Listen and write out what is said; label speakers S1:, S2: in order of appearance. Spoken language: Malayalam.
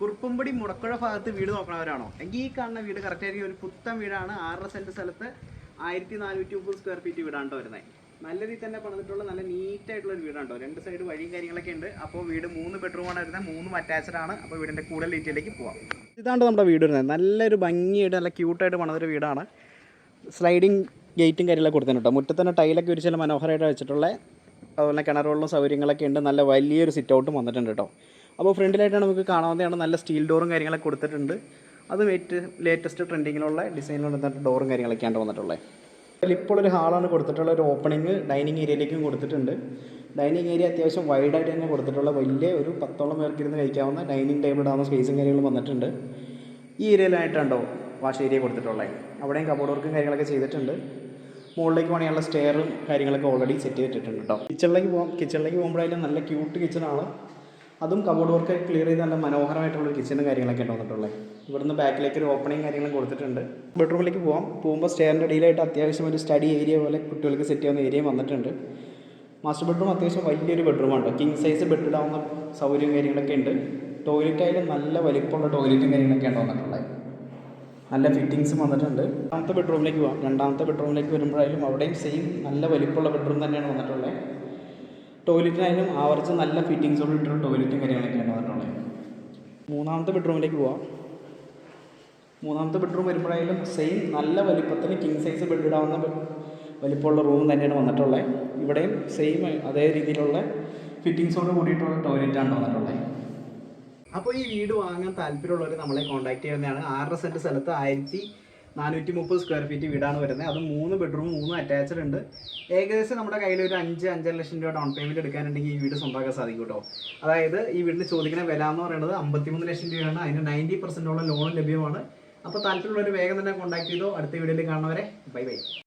S1: കുറുപ്പുംപടി മുടക്കുഴ ഭാഗത്ത് വീട് നോക്കണവരാണോ? എങ്കിൽ ഈ കാണുന്ന വീട് കറക്റ്റ് ആയിരിക്കും ഒരു പുത്തൻ വീടാണ്. ആറര സെന്റ് സ്ഥലത്ത് ആയിരത്തി നാനൂറ്റി മുപ്പത് സ്ക്വയർ ഫീറ്റ് വീടാണ് വരുന്നത് നല്ല രീതിയിൽ തന്നെ പണിതിട്ടുള്ള നല്ല നീറ്റ് ആയിട്ടുള്ള ഒരു വീടാണ് രണ്ട് സൈഡ് വഴിയും കാര്യങ്ങളൊക്കെ ഉണ്ട്. അപ്പോൾ വീട് മൂന്ന് ബെഡ്റൂമാണ് വരുന്നത് മൂന്നും അറ്റാച്ച്ഡ് ആണ്. അപ്പോൾ വീടിന്റെ കൂടുതൽ ഡീറ്റെയിലേക്ക് പോവാം. ഇതാണ് നമ്മുടെ വീട് വരുന്നത്. നല്ലൊരു ഭംഗിയായിട്ട് നല്ല ക്യൂട്ടായിട്ട് പണിതൊരു വീടാണ്. സ്ലൈഡിങ് ഗേറ്റും കാര്യങ്ങളൊക്കെ കൊടുത്തിട്ടുണ്ട് കേട്ടോ മുറ്റത്തന്നെ ടൈലൊക്കെ ഒരു ചില മനോഹരമായിട്ട് വെച്ചിട്ടുള്ള അതുപോലെ കിണറുകളിലും സൗകര്യങ്ങളൊക്കെ ഉണ്ട്. നല്ല വലിയൊരു സിറ്റ് ഔട്ടും വന്നിട്ടുണ്ട് കേട്ടോ അപ്പോൾ ഫ്രണ്ടിലായിട്ടാണ് നമുക്ക് കാണാവുന്നതാണ് നല്ല സ്റ്റീൽ ഡോറും കാര്യങ്ങളൊക്കെ കൊടുത്തിട്ടുണ്ട്. അതും ഏറ്റവും ലേറ്റസ്റ്റ് ട്രെൻഡിങ്ങിലുള്ള ഡിസൈനിലുള്ള ഡോറും കാര്യങ്ങളൊക്കെയാണ് വന്നിട്ടുള്ളത് അതിൽ ഇപ്പോൾ ഒരു ഹാളാണ് കൊടുത്തിട്ടുള്ള ഒരു ഓപ്പണിങ് ഡൈനിങ് ഏരിയയിലേക്കും കൊടുത്തിട്ടുണ്ട്. ഡൈനിങ് ഏരിയ അത്യാവശ്യം വൈഡായിട്ട് തന്നെ കൊടുത്തിട്ടുള്ള വലിയ ഒരു പത്തോളം പേർക്ക് ഇരുന്ന് കഴിക്കാവുന്ന ഡൈനിങ് ടേബിൾ ഇടാവുന്ന സ്പേസും കാര്യങ്ങളും വന്നിട്ടുണ്ട്. ഈ ഏരിയയിലായിട്ടുണ്ടോ വാഷ് ഏരിയ കൊടുത്തിട്ടുള്ളത്. അവിടെയും കബോർഡ് വർക്കും കാര്യങ്ങളൊക്കെ ചെയ്തിട്ടുണ്ട്. മുകളിലേക്ക് പണിയുള്ള സ്റ്റെയറും കാര്യങ്ങളൊക്കെ ഓൾറെഡി സെറ്റ് ചെയ്തിട്ടുണ്ട് കേട്ടോ കിച്ചണിലേക്ക് പോകാം കിച്ചണിലേക്ക് പോകുമ്പോഴായാലും നല്ല ക്യൂട്ട് കിച്ചണാണ് അതും കബോർഡ് വർക്ക് ക്ലിയർ ചെയ്ത് നല്ല മനോഹരമായിട്ടുള്ള ഒരു കിച്ചണും കാര്യങ്ങളൊക്കെ വന്നിട്ടുള്ളത്. ഇവിടുന്ന് ബാക്കിലേക്ക് ഒരു ഓപ്പണിങ് കാര്യങ്ങളും കൊടുത്തിട്ടുണ്ട്. ബെഡ്റൂമിലേക്ക് പോകാം പോകുമ്പോൾ സ്റ്റെയറിന്റെ ഇടയിലായിട്ട് അത്യാവശ്യം ഒരു സ്റ്റഡി ഏരിയ പോലെ കുട്ടികൾക്ക് സെറ്റ് ചെയ്യുന്ന ഏരിയ വന്നിട്ടുണ്ട്. മാസ്റ്റർ ബെഡ്റൂം അത്യാവശ്യം വലിയൊരു ബെഡ്റൂമാണ് കിങ് സൈസ് ബെഡിടാവുന്ന സൗകര്യവും കാര്യങ്ങളൊക്കെ ഉണ്ട്. ടോയ്ലറ്റ് ആയാലും നല്ല വലിപ്പമുള്ള ടോയ്ലറ്റും കാര്യങ്ങളൊക്കെയാണ് വന്നിട്ടുള്ളത്. നല്ല ഫിറ്റിങ്സ് വന്നിട്ടുണ്ട്. രണ്ടാമത്തെ ബെഡ്റൂമിലേക്ക് പോകാം രണ്ടാമത്തെ ബെഡ്റൂമിലേക്ക് വരുമ്പോഴായാലും അവിടെയും സെയിം നല്ല വലിപ്പമുള്ള ബെഡ്റൂം തന്നെയാണ് വന്നിട്ടുള്ളത്. ടോയ്ലറ്റിനായാലും ആവർച്ച് നല്ല ഫിറ്റിങ്സോട് ഇട്ടുള്ള ടോയ്ലറ്റും കാര്യങ്ങളൊക്കെയാണ് പറഞ്ഞുള്ളത് മൂന്നാമത്തെ ബെഡ്റൂമിലേക്ക് പോവാം. മൂന്നാമത്തെ ബെഡ്റൂം വരുമ്പോഴായാലും സെയിം നല്ല വലിപ്പത്തിൽ കിങ് സൈസ് ബെഡ് ഇടാവുന്ന വലിപ്പമുള്ള റൂം തന്നെയാണ് വന്നിട്ടുള്ളത്. ഇവിടെയും സെയിം അതേ രീതിയിലുള്ള ഫിറ്റിങ്സോട് കൂടിയിട്ടുള്ള ടോയ്ലറ്റാണ് വന്നിട്ടുള്ളത്. അപ്പോൾ ഈ വീട് വാങ്ങാൻ താല്പര്യമുള്ളവർ നമ്മളെ കോൺടാക്ട് ചെയ്യുന്നതാണ്. ആറര സെന്റ് സ്ഥലത്ത് ആയിരത്തി നാനൂറ്റി മുപ്പത് സ്ക്വയർ ഫീറ്റ് വീടാണ് വരുന്നത്. അത് മൂന്ന് ബെഡ്റൂം മൂന്ന് അറ്റാച്ച്ഡ് ഉണ്ട്. ഏകദേശം നമ്മുടെ കയ്യിൽ ഒരു അഞ്ച് അഞ്ചര ലക്ഷം രൂപ ഡൗൺ പേയ്മെന്റ് എടുക്കാനുണ്ടെങ്കിൽ ഈ വീട് സ്വന്തമാക്കാൻ സാധിക്കും കേട്ടോ. അതായത് ഈ വീടിന് ചോദിക്കുന്ന വില എന്ന് പറയുന്നത് അമ്പത്തിമൂന്ന് ലക്ഷം രൂപയാണ്. അതിന് നയന്റി പെർസെന്റോളം ലോൺ ലഭ്യമാണ്. അപ്പോൾ താല്പര്യമുള്ളവർ വേഗം തന്നെ കോൺടാക്ട് ചെയ്തോ. അടുത്ത വീഡിയോയിൽ കാണുന്നവരെ ബൈ ബൈ